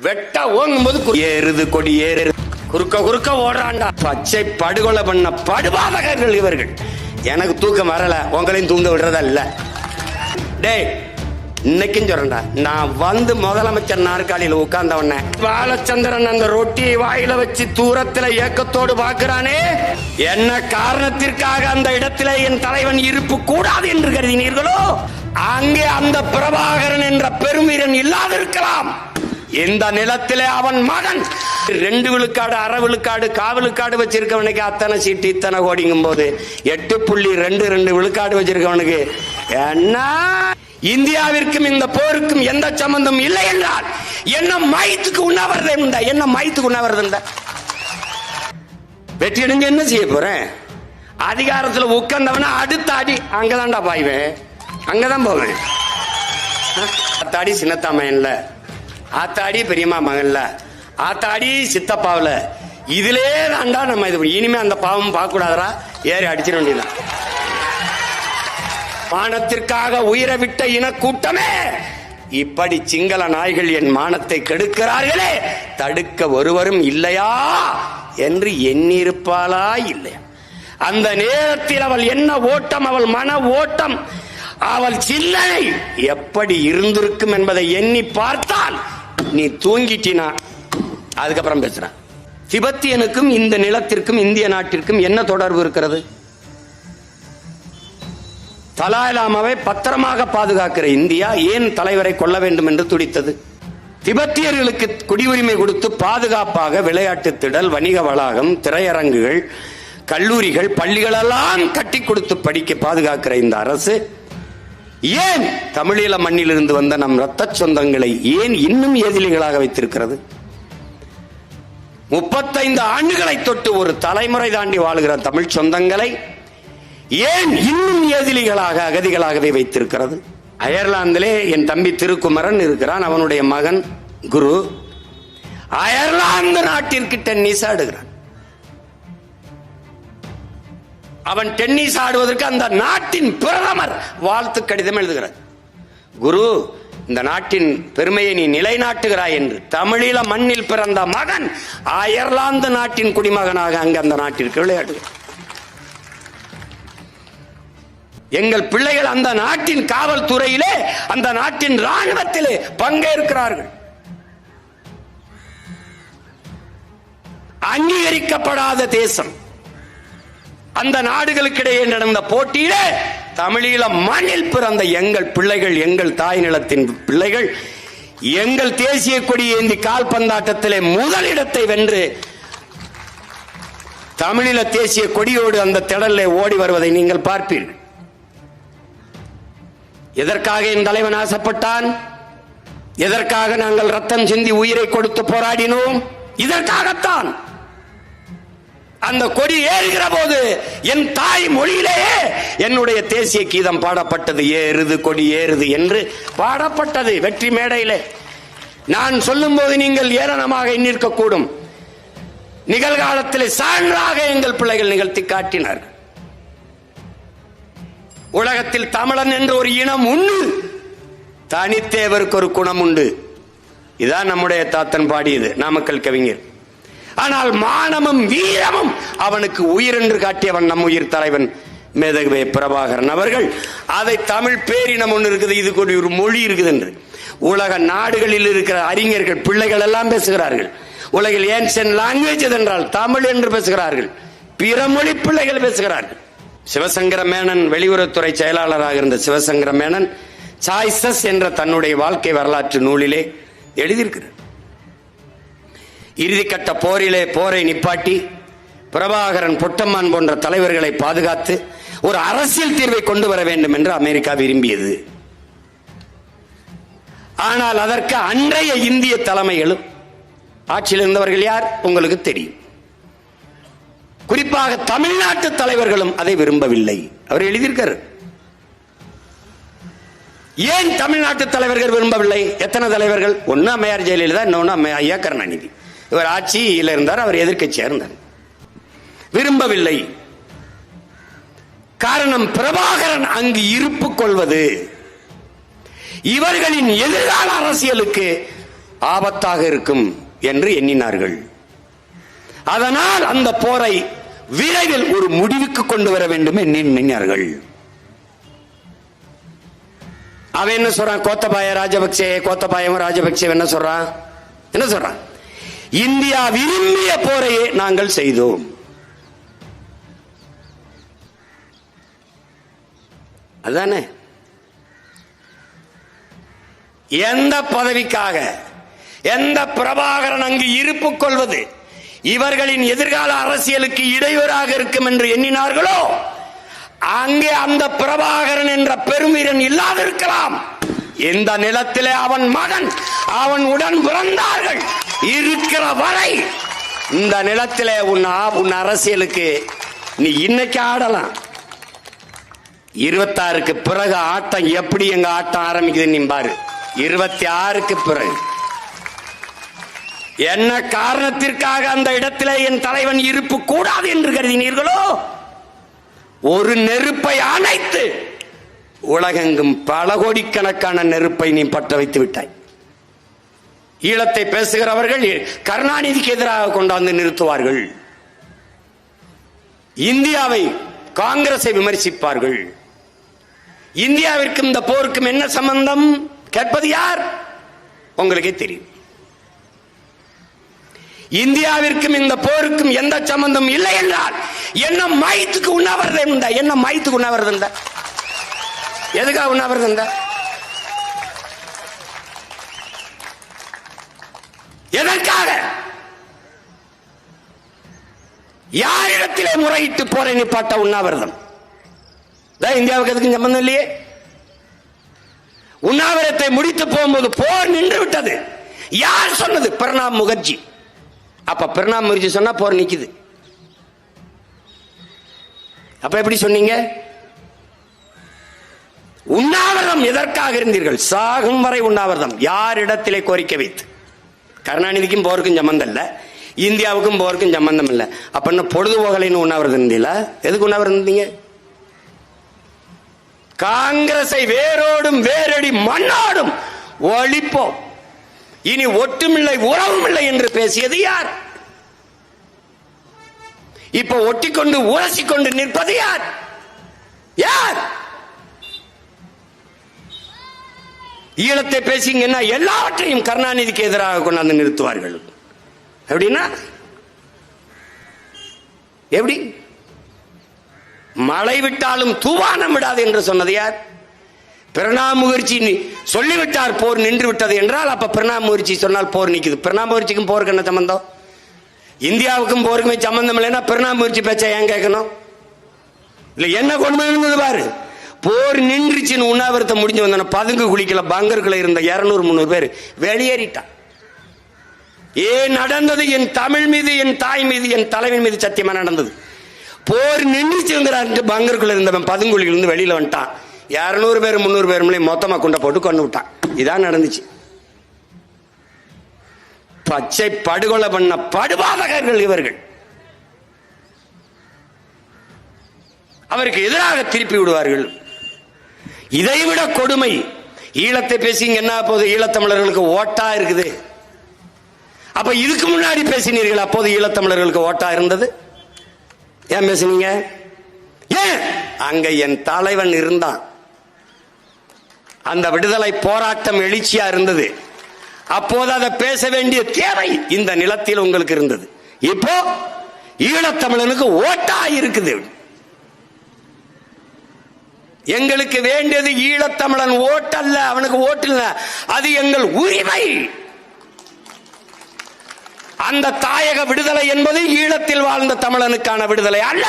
வெட்ட ஓங்கும் போது ஏறுது கொடி ஏறு குறுக்க குறுக்க ஓடுறாண்டா பச்சை படுகொலை பண்ண படுபாதகர்கள் இவர்கள். எனக்கு தூக்கம் வரல. உங்களையும் தூங்க விடுறதா இல்ல. டேய் இன்னைக்கும் சொல்றேன்டா. நான் வந்து முதலமைச்சர் நாற்காலியில் உட்கார்ந்தவன பாலச்சந்திரன் அந்த ரொட்டியை வாயில வச்சு தூரத்துல ஏக்கத்தோடு பாக்குறானே என்ன காரணத்திற்காக அந்த இடத்துல என் தலைவன் இருப்பு கூடாது என்று கருதினீர்களோ? அங்கே அந்த பிரபாகரன் என்ற பெருமீரன் இல்லாதிருக்கலாம். இந்த நிலத்திலே அவன் மகன்? ரெண்டு விழுக்காடு அரை விழுக்காடு காவலுக்காடு வச்சிருக்கவனுக்கு அத்தனை சீட்டு இத்தனை கோடிங்கும் போது எட்டு புள்ளி ரெண்டு ரெண்டு விழுக்காடு வச்சிருக்கவனுக்கு என்ன? இந்தியாவிற்கும் இந்த போருக்கும் எந்த சம்பந்தம் இல்லை என்றால் என்ன மயத்துக்கு உண்ணாவிரதம் உண்டா என்ன மயத்துக்கு உண்ணாவிரதம் உண்டா வெற்றி அடைஞ்சு என்ன செய்ய போறேன்? அதிகாரத்துல உட்கார்ந்தவன அடுத்த அடி அங்கதான்டா பாய்வேன். அங்கதான் போவேன். அத்தாடி சின்னத்தாமையன்ல ஆத்தாடி பெரியம்மா மகன்ல. ஆத்தாடி சித்தப்பாவில். இதிலே தாண்டா நம்ம இது இனிமே அந்த பாவம் பார்க்கக்கூடாதரா ஏறி அடிச்சிட வேண்டியதான் மானத்திற்காக உயிரை விட்ட இனக்கூட்டமே இப்படி சிங்கள நாய்கள் என் மானத்தை கெடுக்கிறார்களே தடுக்க ஒருவரும் இல்லையா என்று எண்ணிருப்பாளா இல்லையா? அந்த நேரத்தில் அவள் என்ன ஓட்டம்? அவள் மன ஓட்டம். அவள் சில்லறை எப்படி இருந்திருக்கும் என்பதை எண்ணி பார்த்தால் நீ தூங்கிட்டினா அதுக்கப்புறம் பேசுறேன். திபெத்தியனுக்கும் இந்த நிலத்திற்கும் இந்திய நாட்டிற்கும் என்ன தொடர்பு இருக்கிறது? தலாய்லாமாவை பத்திரமாக பாதுகாக்கிற இந்தியா ஏன் தலைவரை கொல்ல வேண்டும் என்று துடித்தது? திபெத்தியர்களுக்கு குடியுரிமை கொடுத்து பாதுகாப்பாக விளையாட்டு திடல் வணிக வளாகம் திரையரங்குகள் கல்லூரிகள் பள்ளிகளெல்லாம் கட்டி கொடுத்து படிக்க பாதுகாக்கிற இந்த அரசு ஏன் தமிழீழ மண்ணிலிருந்து வந்த நம் இரத்த சொந்தங்களை ஏன் இன்னும் எதிரிகளாக வைத்திருக்கிறது? முப்பத்தைந்து ஆண்டுகளை தொட்டு ஒரு தலைமுறை தாண்டி வாழுகிற தமிழ் சொந்தங்களை ஏன் இன்னும் எதிரிகளாக அகதிகளாகவே வைத்திருக்கிறது? அயர்லாந்திலே என் தம்பி திருக்குமரன் இருக்கிறான் அவனுடைய மகன் குரு. அயர்லாந்து நாட்டிற்கு டென்னிஸ் ஆடுகிறான் அவன் டென்னிஸ் ஆடுவதற்கு அந்த நாட்டின் பிரதமர் வாழ்த்து கடிதம் எழுதுகிறார். குரு இந்த நாட்டின் பெருமையை நீ நிலைநாட்டுகிறாய் என்று தமிழீழ மண்ணில் பிறந்த மகன் அயர்லாந்து நாட்டின் குடிமகனாக அங்கு அந்த நாட்டிற்கு விளையாடுகிறார். எங்கள் பிள்ளைகள் அந்த நாட்டின் காவல்துறையிலே அந்த நாட்டின் ராணுவத்திலே பங்கேற்கிறார்கள். அங்கீகரிக்கப்படாத தேசம். அந்த நாடுகளுக்கிடையே நடந்த போட்டியிலே தமிழீழ மண்ணில் பிறந்த எங்கள் பிள்ளைகள் எங்கள் தாய் நிலத்தின் பிள்ளைகள் எங்கள் தேசிய கொடி ஏந்தி கால்பந்தாட்டத்திலே முதலிடத்தை வென்று தமிழீழ தேசிய கொடியோடு அந்த திடலே ஓடி வருவதை நீங்கள் பார்ப்பீர்கள். எதற்காக என் தலைவன் ஆசைப்பட்டான்? எதற்காக நாங்கள் ரத்தம் சிந்தி உயிரை கொடுத்து போராடினோம்? இதற்காகத்தான். அந்த கொடி ஏறுகிற போது என் தாய் மொழியிலேயே என்னுடைய தேசிய கீதம் பாடப்பட்டது. ஏறுது கொடி ஏறுது என்று பாடப்பட்டது வெற்றி மேடையிலே. நான் சொல்லும் போது நீங்கள் ஏளனமாக எண்ணிருக்க கூடும் நிகழ்காலத்தில் சான்றாக எங்கள் பிள்ளைகள் நிகழ்த்தி காட்டினார்கள். உலகத்தில் தமிழன் என்ற ஒரு இனம் உண்டு. தனித்தேவருக்கு ஒரு குணம் உண்டு. இதான் நம்முடைய தாத்தன் பாடியது நாமக்கல் கவிஞர். ஆனால் மானமும் வீரமும் அவனுக்கு உயிர் என்று காட்டியவன் நம் உயிர் தலைவன் மேதகவே பிரபாகரன் அவர்கள். அதை தமிழ் பேரினம் ஒன்று இருக்குது இது கூட ஒரு மொழி இருக்குது என்று. உலக நாடுகளில் இருக்கிற அறிஞர்கள் பிள்ளைகள் எல்லாம் பேசுகிறார்கள். உலகில் ஏன்சன் லாங்குவேஜ் என்றால் தமிழ் என்று பேசுகிறார்கள். பிற மொழி பிள்ளைகள் பேசுகிறார்கள். சிவசங்கர மேனன் வெளியுறவுத்துறை செயலாளராக இருந்த சிவசங்கர மேனன் சாய்சஸ் என்ற தன்னுடைய வாழ்க்கை வரலாற்று நூலிலே எழுதியிருக்கிறார். இறுதிக்கட்ட போரிலே போரை நிப்பாட்டி பிரபாகரன் பொட்டம்மான் போன்ற தலைவர்களை பாதுகாத்து ஒரு அரசியல் தீர்வை கொண்டு வர வேண்டும் என்று அமெரிக்கா விரும்பியது. ஆனால் அதற்கு அன்றைய இந்திய தலைமைகளும் ஆட்சியில் இருந்தவர்கள் யார்? உங்களுக்கு தெரியும். குறிப்பாக தமிழ்நாட்டு தலைவர்களும் அதை விரும்பவில்லை. அவர் எழுதியிருக்காரு. ஏன் தமிழ்நாட்டு தலைவர்கள் விரும்பவில்லை? எத்தனை தலைவர்கள்? ஒன்னு அம்மையார் ஜெயலலிதா இன்னொன்னு ஐயா கருணாநிதி. இவர் ஆட்சியில் இருந்தார் அவர் எதிர்கட்சியா இருந்தார். விரும்பவில்லை. காரணம் பிரபாகரன் அங்கு இருப்பு கொள்வது. இவர்களின் எதிர்கால அரசியலுக்கு ஆபத்தாக இருக்கும் என்று எண்ணினார்கள். அதனால் அந்த போரை விரைவில் ஒரு முடிவுக்கு கொண்டு வர வேண்டும் எண்ணினார்கள். அவன் என்ன சொல்றான்? கோத்தபாய ராஜபக்சே கோத்தபாயம் ராஜபக்சே என்ன சொல்றான்? என்ன சொல்றான்? இந்தியா விரும்பிய போரையே நாங்கள் செய்தோம். அதானே? எந்த பதவிக்காக எந்த பிரபாகரன் அங்கு இருப்பு கொள்வது? இவர்களின் எதிர்கால அரசியலுக்கு இடையூறாக இருக்கும் என்று எண்ணினார்களோ? அங்கே அந்த பிரபாகரன் என்ற பெருமிரன் இல்லாதிருக்கலாம். இந்த நிலத்திலே அவன் மகன் அவன் உடன் பிறந்தார்கள். இருக்கிற வரை இந்த நிலத்தில் உன் உன் அரசியலுக்கு நீ இன்னைக்கு ஆடலாம். இருபத்தாறுக்கு பிறகு ஆட்டம் எப்படி எங்க ஆட்டம் ஆரம்பிக்குது நீ பாரு. இருபத்தி ஆறுக்கு பிறகு. என்ன காரணத்திற்காக அந்த இடத்திலே என் தலைவன் இருப்பு கூடாது என்று கருதினீர்களோ? ஒரு நெருப்பை அணைத்து உலகெங்கும் பல கோடிக்கணக்கான நெருப்பை நீ பற்ற வைத்து விட்டாய். ஈழத்தை பேசுகிறவர்கள் கருணாநிதிக்கு எதிராக கொண்டாந்து நிறுத்துவார்கள். இந்தியாவை காங்கிரஸை விமர்சிப்பார்கள். இந்தியாவிற்கும் இந்த போருக்கும் என்ன சம்பந்தம்? கேட்பது யார்? உங்களுக்கே தெரியும். இந்தியாவிற்கும் இந்த போருக்கும் எந்த சம்பந்தம் இல்லை என்றால் என்ன மயத்துக்கு உண்ணாவிரதம் என்ன மயத்துக்கு உண்ணாவிரதம் எதுக்காக உண்ணாவிரதம் எதற்காக? யாரிடத்திலே முறையிட்டு போரை நிப்பாட்ட உண்ணாவிரதம்? இந்தியாவுக்கு எதுக்கும் சம்பந்தம் இல்லையே? உண்ணாவிரத்தை முடித்து போகும்போது போர் நின்று விட்டது. யார் சொன்னது? பிரணாப் முகர்ஜி. அப்ப பிரணாப் முகர்ஜி சொன்னா போர் நிக்குது. அப்ப எப்படி சொன்னீங்க? உண்ணாவிரதம் எதற்காக இருந்தீர்கள்? சாகும் வரை உண்ணாவிரதம். யாரிடத்திலே கோரிக்கை வைத்து? கருணாநிதிக்கும் போருக்கும் சம்பந்தம் இல்ல. இந்தியாவுக்கும் போருக்கும் சம்பந்தம் இல்ல. அப்ப என்ன பொழுதுபோகலைன்னு உண்ணாவிரதம் இருந்தீங்களா எதுக்கு உண்ணாவிரதம் இருந்தீங்க? காங்கிரஸை வேரோடும் வேரடி மண்ணாடும் ஒழிப்போம். இனி ஒட்டுமில்லை உறவுமில்லை என்று பேசியது யார்? இப்ப ஒட்டிக்கொண்டு உரசிக்கொண்டு நிற்பது யார்? யார்? ஈழத்தை பேசிங்கன்னா எல்லாவற்றையும் கருணாநிதிக்கு எதிராக கொண்டாந்து நிறுத்துவார்கள். எப்படின்னா? எப்படி? மழை விட்டாலும் தூவானம் விடாது என்று சொன்னது யார்? பிரணாப் முகர்ஜி சொல்லிவிட்டார் போர் நின்று விட்டது என்றால் அப்ப பிரணாப் முகர்ஜி சொன்னால் போர் நிற்குது பிரணாப் முகர்ஜிக்கும் போருக்கு என்ன சம்பந்தம்? இந்தியாவுக்கும் போருக்குமே சம்பந்தம் இல்லைன்னா பிரணாப் முகர்ஜி பேச்ச ஏன் கேட்கணும்? இல்ல என்ன கொண்டு இருந்தது பாரு? போர் நின்றுச்சுன்னு உண்ணாவிரத்தை முடிஞ்சு வந்தான பதுங்கு குளிக்கல பங்கர்களை இருந்த இருநூறு முந்நூறு பேர். வெளியேறிட்டான். ஏன் நடந்தது என் தமிழ் மீது என் தாய் மீது என் தலைவன் மீது சத்தியமா நடந்தது. போர் நின்றுச்சுங்கிறான்ட்டு பங்கருக்குள்ள இருந்தவன் பதுங்குழியில இருந்து வெளியில வந்துட்டான். இருநூறு பேர் முந்நூறு பேர் மேலே மொத்தமா குண்டை போட்டு கொண்டு விட்டான். இதான் நடந்துச்சு. பச்சை படுகொலை பண்ண படுபாதகர்கள் இவர்கள். அவருக்கு எதிராக திருப்பி விடுவார்கள். இதைவிட கொடுமை. ஈழத்தை பேசிங்க என்ன போது ஈழத்தமிழர்களுக்கு ஓட்டா இருக்குது? அப்ப இதுக்கு முன்னாடி பேசினீர்கள் அப்போது ஈழத்தமிழர்களுக்கு ஓட்டா இருந்தது? ஏன் பேசுனீங்க? ஏன்? அங்க என் தலைவன் இருந்தான். அந்த விடுதலை போராட்டம் எழுச்சியா இருந்தது. அப்போது அதை பேச வேண்டிய தேவை இந்த நிலத்தில் உங்களுக்கு இருந்தது. இப்போ ஈழத்தமிழனுக்கு ஓட்டா இருக்குது. எங்களுக்கு வேண்டியது ஈழத்தமிழன் ஓட்டல்ல அவனுக்கு ஓட்டு அது எங்கள் உரிமை. அந்த தாயக விடுதலை என்பது ஈழத்தில் வாழ்ந்த தமிழனுக்கான விடுதலை அல்ல.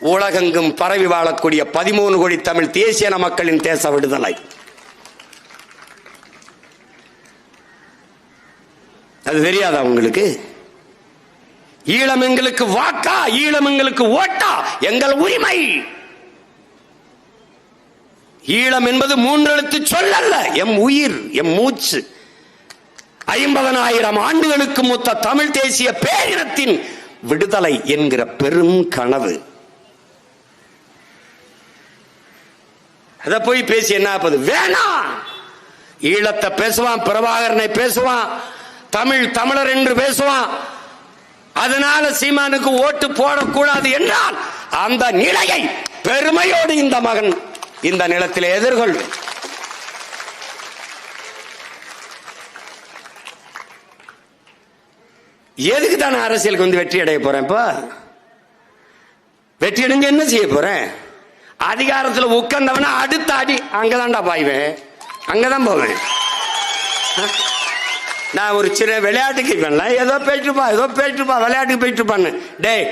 உலகெங்கும் பரவி வாழக்கூடிய பதிமூணு கோடி தமிழ் தேசியன மக்களின் தேச விடுதலை. அது தெரியாதா உங்களுக்கு? ஈழம் எங்களுக்கு வாக்கா ஈழம் எங்களுக்கு ஓட்டா எங்கள் உரிமை. ஈழம் என்பது மூன்றெழுத்து சொல்லல்ல. எம் உயிர் எம் மூச்சு. ஐம்பதனாயிரம் ஆண்டுகளுக்கு மூத்த தமிழ் தேசிய பேரினத்தின் விடுதலை என்கிற பெரும் கனவு. அதை போய் பேசி என்ன ஆப்பது? வேணாம் ஈழத்தை பேசுவான் பிரபாகரனை பேசுவான் தமிழ் தமிழர் என்று பேசுவான். அதனால சீமானுக்கு ஓட்டு போடக்கூடாது என்றால் அந்த நிலையை பெருமையோடு இந்த மகன் இந்த நிலத்தில் எதிர்கொள்வேன் எதுக்கு தான் அரசியலுக்கு வந்து வெற்றி அடைய போறேன் இப்போ? வெற்றி அடைஞ்சு என்ன செய்ய போறேன்? அதிகாரத்தில் உட்கார்ந்தவன அடுத்த அடி அங்கதான்டா பாய்வேன். அங்கதான் போவேன். நான் ஒரு சின்ன விளையாட்டுக்கு பண்ணல ஏதோ போயிட்டுப்பா ஏதோ போயிட்டுப்பா விளையாட்டுக்கு போயிட்டுப்பான்னு டேய்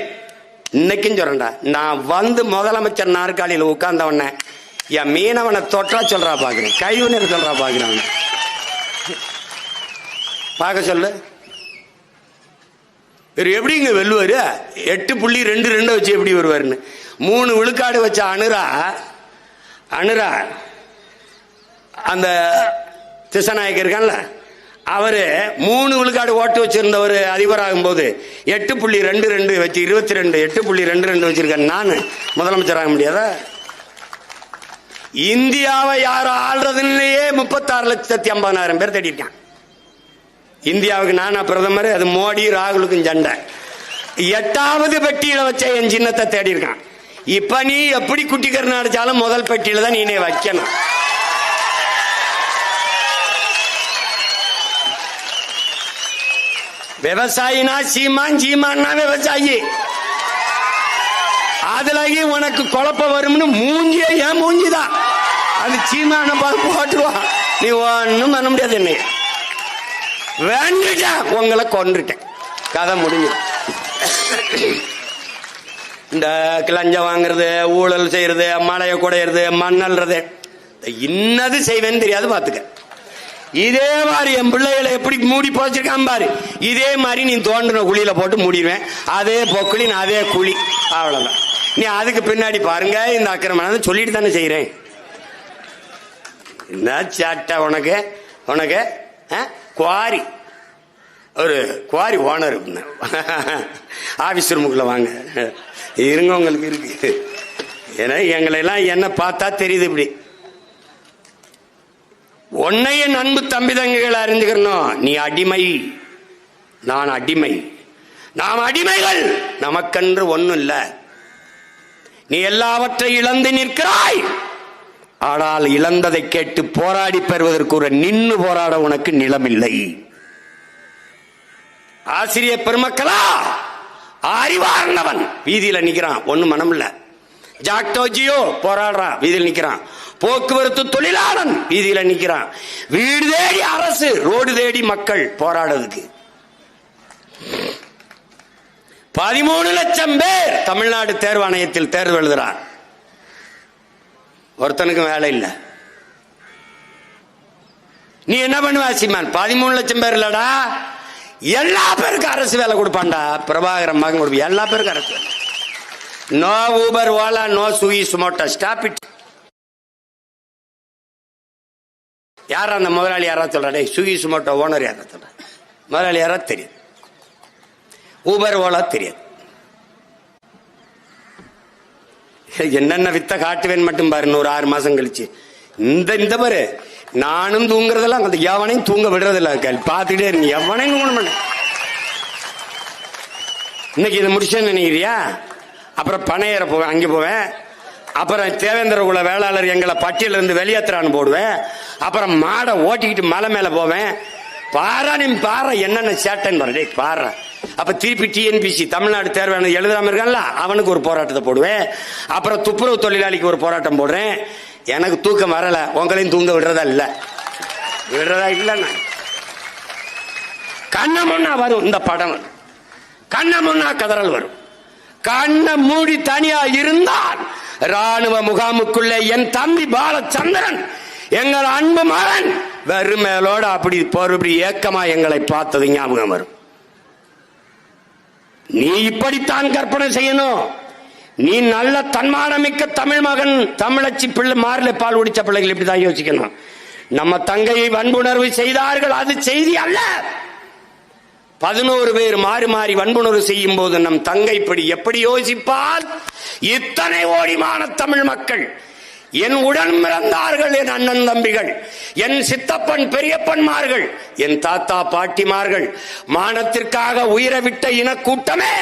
இன்னைக்கும் சொல்றேன்டா. நான் வந்து முதலமைச்சர் நாற்காலியில் உட்கார்ந்தவன. என் மீனவனை தொட்டா சொல்றா பாக்குறேன். கைவினர் சொல்றா பாக்குறேன் பார்க்க சொல்லு. இவர் எப்படிங்க வெல்லுவார்? எட்டு புள்ளி ரெண்டு ரெண்டு வச்சு எப்படி வருவாருன்னு. மூணு விழுக்காடு வச்ச அனுரா அனுரா அந்த திசநாயக் இருக்கான்ல அவரு மூணு விழுக்காடு ஓட்டு வச்சிருந்தவர் அதிபராகும் போது எட்டு புள்ளி ரெண்டு ரெண்டு வச்சு இருபத்தி ரெண்டு எட்டு புள்ளி ரெண்டு ரெண்டு வச்சிருக்கேன் நான். முதலமைச்சர் ஆக முடியாதா? இந்தியாவை யாரும் ஆள்றதுலயே முப்பத்தாறு லட்சத்தி ஐம்பதாயிரம் பேர் தேடிருக்கான் இந்தியாவுக்கு நானா பிரதமர் அது மோடி ராகுலுக்கும் சண்டை. எட்டாவது பெட்டியில வச்ச என் சின்னத்தை தேடி இருக்கான் இப்ப நீ எப்படி குட்டி கருணா அடிச்சாலும் முதல் பெட்டியில தான் நீனே வைக்கணும். விவசாயினா சீமான் சீமான்னா விவசாயி. அதுலயும் உனக்கு குழப்பம் வரும்னு மூஞ்சியே ஏன் மூஞ்சிதான். அது சீமான பார்த்து போட்டுருவான் நீ ஒன்னும் பண்ண முடியாது என்னைய. வேண்டிட்டேன் உங்களை கொன்றுட்டேன். கதை முடிஞ்சு இந்த கிளஞ்சம் வாங்குறது ஊழல் செய்யறது மலையை குடையிறது மண்ணல்றது. இன்னது செய்வேன்னு தெரியாது பாத்துக்க இதே மாதிரி என் பிள்ளைகளை எப்படி மூடி போச்சிருக்கான் பாரு. இதே மாதிரி நீ தோண்டின குழியில போட்டு மூடிடுவேன். அதே பொக்குளின் அதே குழி. அவ்வளவுதான். நீ அதுக்கு பின்னாடி பாருங்க இந்த அக்கிரமம் சொல்லிட்டு தானே செய்யறேன் என்ன சாட்டை உனக்கு உனக்கு ஆ? குவாரி. ஒரு குவாரி ஓனர் ஆபீஸ் ரூமுக்குள்ள வாங்க. இருங்க உங்களுக்கு இருக்கு. ஏன்னா எங்களை எல்லாம் என்ன பார்த்தா தெரியுது இப்படி. உன்னைய அன்பு தம்பி தங்கைகள் அறிஞ்சுக்கணும். நீ அடிமை. நான் அடிமை. நாம் அடிமைகள். நமக்கென்று ஒன்றும் இல்லை. நீ எல்லாவற்றை இழந்து நிற்கிறாய். ஆனால் இழந்ததை கேட்டு போராடி பெறுவதற்கு ஒரு நின்று போராட உனக்கு நிலமில்லை. ஆசிரியர் பெருமக்களா அறிவார்ந்தவன். வீதியில நிக்கிறான் ஒண்ணு மனம் இல்ல ஜாக்டோஜியோ போராடுறான் வீதியில் நிக்கிறான். போக்குவரத்து தொழிலாளன் வீதியில நிக்கிறான். வீடு தேடி அரசு ரோடு தேடி மக்கள் போராடுறதுக்கு. பதிமூணு லட்சம் பேர் தமிழ்நாடு தேர்வாணையத்தில் தேர்வு எழுதுறான். ஒருத்தனுக்கும் வேலை இல்லை. நீ என்ன பண்ணுவ சீமான்? பதிமூணு லட்சம் பேர் இல்லடா. எல்லா பேருக்கும் அரசு வேலை கொடுப்பான்டா. பிரபாகரம் மகன் கொடுப்ப. எல்லா பேருக்கும் அரசு வேலை. No Uber Ola no Swiggy Zomato. Stop it யார் அந்த முதலாளி யாரா சொல்றா? டேய் சுகி சுமோட்டோ ஓனர் யாரா சொல்றா? முதலாளி யாரா தெரியும். ஊபர் ஓலா தெரியாது. என்னென்ன வித்த காட்டுவேன் மட்டும் பாரு ஒரு ஆறு மாசம் கழிச்சு. இந்த இந்த பாரு நானும் தூங்குறதெல்லாம் அந்த எவனையும் தூங்க விடுறதில்ல கேள் பார்த்துட்டே இருங்க. எவனையும் தூங்க மாட்டேன். இன்னைக்கு இதை முடிச்சேன்னு நினைக்கிறியா? அப்புறம் பனையேற போவேன் அங்கே போவேன். அப்புறம் தேவேந்திர குல வேளாளர் எங்களை பட்டியல இருந்து வெளியேற்றுறான்னு போடுவேன். அப்புறம் மாடை ஓட்டிக்கிட்டு மலை மேலே போவேன். பாரா நீ பாரு என்னென்ன சேட்டைன்னு பாரு. டேய் பாரு. அப்ப திருப்பி டிஎன்பிசி தமிழ்நாடு தேர்வான எழுதாம இருக்கான்ல அவனுக்கு ஒரு போராட்டத்தை போடுவேன். அப்புறம் துப்புரவு தொழிலாளிக்கு ஒரு போராட்டம் போடுறேன். எனக்கு தூக்கம் வரல உங்களையும் தூங்க விடுறதா இல்ல. விடுறதா இல்ல கண்ண முன்னா வரும் இந்த படம். கண்ண முன்னா கதறல் வரும். கண்ண மூடி தனியா இருந்தால் ராணுவ முகாமுக்குள்ளே என் தம்பி பாலச்சந்திரன் எங்கள் அன்பு மகன் வெறுமேலோட அப்படி பொறுபடி ஏக்கமா எங்களை பார்த்தது ஞாபகம் வரும். நீ இப்படித்தான் கற்பனை செய்யணும். நீ நல்ல தன்மானமிக்க தமிழ் மகன் தமிழச்சி பிள்ளை மாறில பால் குடிச்ச பிள்ளைகள் இப்படிதான் யோசிக்கணும். நம்ம தங்கையை வன்புணர்வு செய்தார்கள் அது செய்தி அல்ல. பதினோரு பேர் மாறி மாறி வன்புணர்வு செய்யும் போது நம் தங்கை இப்படி எப்படி யோசிப்பால் இத்தனை ஓடிமான தமிழ் மக்கள் என் உடன் பிறந்தார்கள் என் அண்ணன் தம்பிகள் என் சித்தப்பன் பெரியப்பன்மார்கள் என் தாத்தா பாட்டிமார்கள். மானத்திற்காக உயிரை விட்ட இனக்கூட்டமே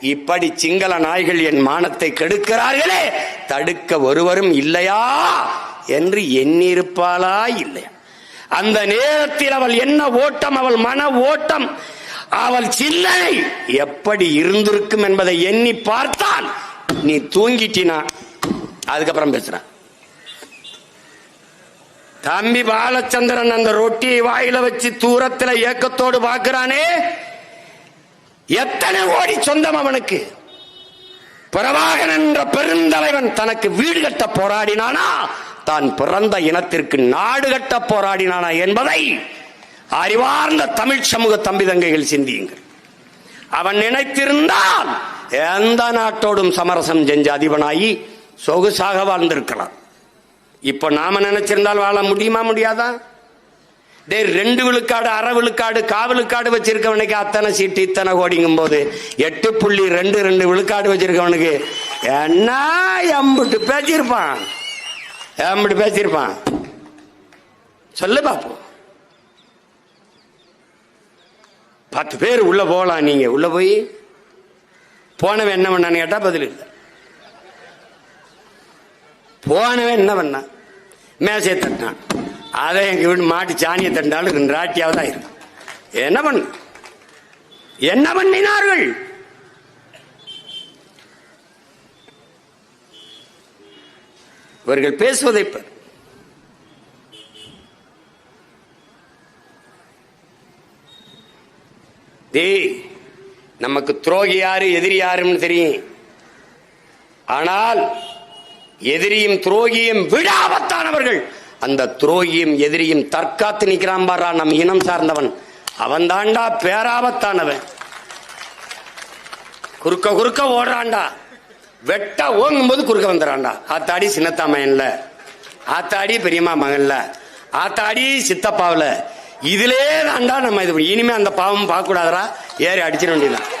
இப்படி சிங்கள நாய்கள் என் மானத்தை கெடுக்கிறார்களே தடுக்க ஒருவரும் இல்லையா என்று எண்ணிருப்பாளா இல்லையா? அந்த நேரத்தில் அவள் என்ன ஓட்டம் அவள் மன ஓட்டம் அவள் சில்லனை எப்படி இருந்திருக்கும் என்பதை எண்ணி பார்த்தால் நீ தூங்கிட்டினா அதுக்கப்புறம் பேசுறேன் தம்பி பாலச்சந்திரன் அந்த ரொட்டியை வாயில வச்சு தூரத்துல ஏக்கத்தோடு பார்க்கிறானே. எத்தனை ஓடி சொந்தம் அவனுக்கு. பிரபாகரன் என்ற பெருந்தலைவன் தனக்கு வீடு கட்ட போராடினானா? தான் பிறந்த இனத்திற்கு நாடு கட்ட போராடினானா என்பதை அறிவார்ந்த தமிழ் சமூக தம்பி தங்கைகள் சிந்தியுங்கள். அவன் நினைத்திருந்தால் எந்த நாட்டோடும் சமரசம் செஞ்ச அதிபனாகி சொகுசாக வாழ்ந்திருக்கலாம். இப்ப நாம நினைச்சிருந்தால் வாழ முடியுமா முடியாதா? டேய் ரெண்டு விழுக்காடு அரை விழுக்காடு காவலுக்காடு வச்சிருக்கவனுக்கு அத்தனை சீட்டு இத்தனை கோடிங்கும் போது எட்டு புள்ளி ரெண்டு ரெண்டு விழுக்காடு வச்சிருக்கவனுக்கு என்ன எம்பிட்டு பேசியிருப்பான்? எம்பிட்டு பேசியிருப்பான்? சொல்லு பாப்போம் பத்து பேர் உள்ள போகலாம் நீங்க. உள்ள போய் போனவன் என்ன பண்ணான்னு கேட்டா பதில் இல்லை. போனவன் என்ன பண்ணான் மேசையை தட்டினான். அதை எங்க வீடு மாட்டு சாணியை தட்டினாலும் ராட்டியாவது தான் இருக்கும் என்ன பண்ண? என்ன பண்ணினார்கள்? இவர்கள் பேசுவதை தே நமக்கு துரோகி யாரு எதிரி யாருன்னு தெரியும். ஆனால் எதிரியும் துரோகியும் விடாபத்தானவர்கள். அந்த துரோகியும் எதிரியும் தற்காத்து நிற்கிறான் பாரா நம் இனம் சார்ந்தவன். அவன் தாண்டா பேராபத்தானவன். குறுக்க குறுக்க ஓடுறான்டா. வெட்ட ஓங்கும் போது குறுக்க வந்துடுறான்டா. ஆத்தாடி சின்னத்தா மகன்ல. ஆத்தாடி பெரியம்மா மகன்ல. ஆத்தாடி சித்தப்பாவில். இதிலே தாண்டா நம்ம இது பண்ணி- இனிமே அந்த பாவம் பார்க்கக்கூடாதரா ஏறி அடிச்சிட வேண்டியதான்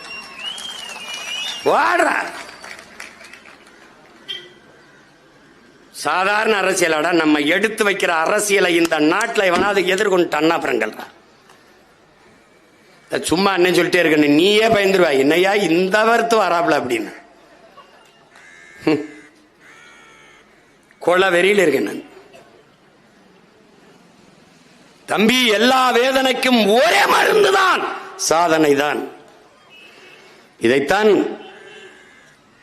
வாடுறா. சாதாரண அரசியலோட நம்ம எடுத்து வைக்கிற அரசியலை இந்த நாட்டில் எவனாவது எதிர்கொண்டு அப்புறங்கள் சும்மா அண்ணன் சொல்லிட்டே இருக்க நீயே பயந்துருவா. என்னையா இந்த வருத்து வராப்ல அப்படின்னு. ஹம். கொலை வெறியில் இருக்கேன் தம்பி எல்லா வேதனைக்கும் ஒரே மருந்துதான். சாதனை தான் இதைத்தான்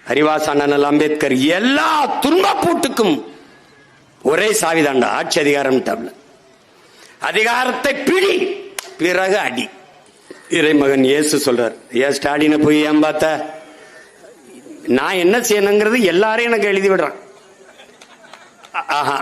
ஹரிவாஸ் அண்ணல் அம்பேத்கர் எல்லா துன்பப்பூட்டுக்கும் ஒரே சாவிதாண்டா. ஆட்சி அதிகாரம் டப்ல அதிகாரத்தை பிடி பிறகு அடி. இறைமகன் இயேசு சொல்றார் ஏன் ஸ்டாலினை போய் ஏன் பார்த்த? நான் என்ன செய்யணுங்கிறது எல்லாரையும் எனக்கு எழுதி விடுறான். ஆஹா.